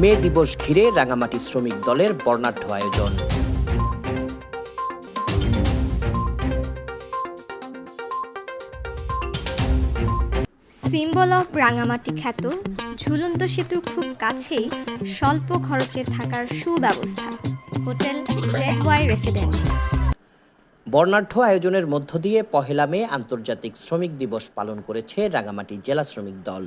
মে দিবস ঘিরে রাঙামাটি শ্রমিক দলের বর্ণাঢ্য আয়োজন। সিম্বল অফ রাঙামাটি খ্যাত ঝুলন্ত সেতুর খুব কাছেই স্বল্প খরচে থাকার সুব্যবস্থা হোটেল জেড ওয়াই রেসিডেন্সিয়াল বর্ণাঢ্য আয়োজনের মধ্য দিয়ে পহেলা মে আন্তর্জাতিক শ্রমিক দিবস পালন করেছে রাঙামাটি জেলা শ্রমিক দল।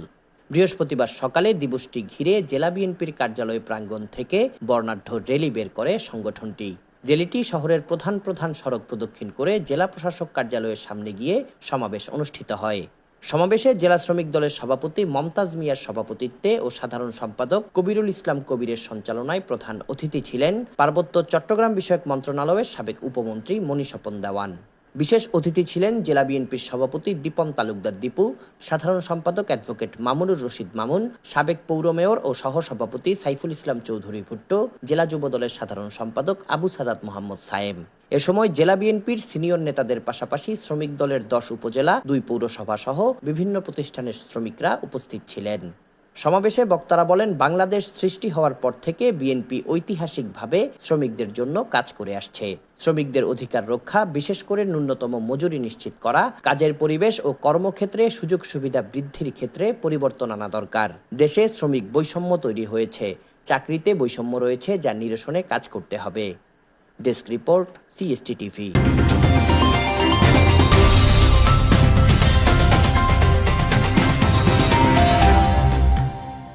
বৃহস্পতিবার সকালে দিবসটি ঘিরে জেলা বিএনপির কার্যালয় প্রাঙ্গণ থেকে বর্ণাঢ্য র্যালি বের করে সংগঠনটি। র্যালিটি শহরের প্রধান প্রধান সড়ক প্রদক্ষিণ করে জেলা প্রশাসক কার্যালয়ের সামনে গিয়ে সমাবেশ অনুষ্ঠিত হয়। সমাবেশে জেলা শ্রমিক দলের সভাপতি মমতাজ মিয়ার সভাপতিত্বে ও সাধারণ সম্পাদক কবিরুল ইসলাম কবিরের সঞ্চালনায় প্রধান অতিথি ছিলেন পার্বত্য চট্টগ্রাম বিষয়ক মন্ত্রণালয়ের সাবেক উপমন্ত্রী মনীষপন দেওয়ান। বিশেষ অতিথি ছিলেন জেলা বিএনপির সভাপতি দীপন তালুকদার দীপু, সাধারণ সম্পাদক অ্যাডভোকেট মামুনুর রশিদ মামুন, সাবেক পৌর মেয়র ও সহসভাপতি সাইফুল ইসলাম চৌধুরী ভুট্টো, জেলা যুব দলের সাধারণ সম্পাদক আবু সাদাত মোহাম্মদ সায়েম। এ সময় জেলা বিএনপির সিনিয়র নেতাদের পাশাপাশি শ্রমিক দলের দশ উপজেলা, দুই পৌরসভা সহ বিভিন্ন প্রতিষ্ঠানের শ্রমিকরা উপস্থিত ছিলেন। সমাবেশে বক্তারা বলেন, বাংলাদেশ সৃষ্টি হওয়ার পর থেকে বিএনপি ঐতিহাসিকভাবে শ্রমিকদের জন্য কাজ করে আসছে। শ্রমিকদের অধিকার রক্ষা, বিশেষ করে ন্যূনতম মজুরি নিশ্চিত করা, কাজের পরিবেশ ও কর্মক্ষেত্রে সুযোগ সুবিধা বৃদ্ধির ক্ষেত্রে পরিবর্তন আনা দরকার। দেশে শ্রমিক বৈষম্য তৈরি হয়েছে। চাকরিতে বৈষম্য রয়েছে, যা নিরসনে কাজ করতে হবে। Desk report, CST TV.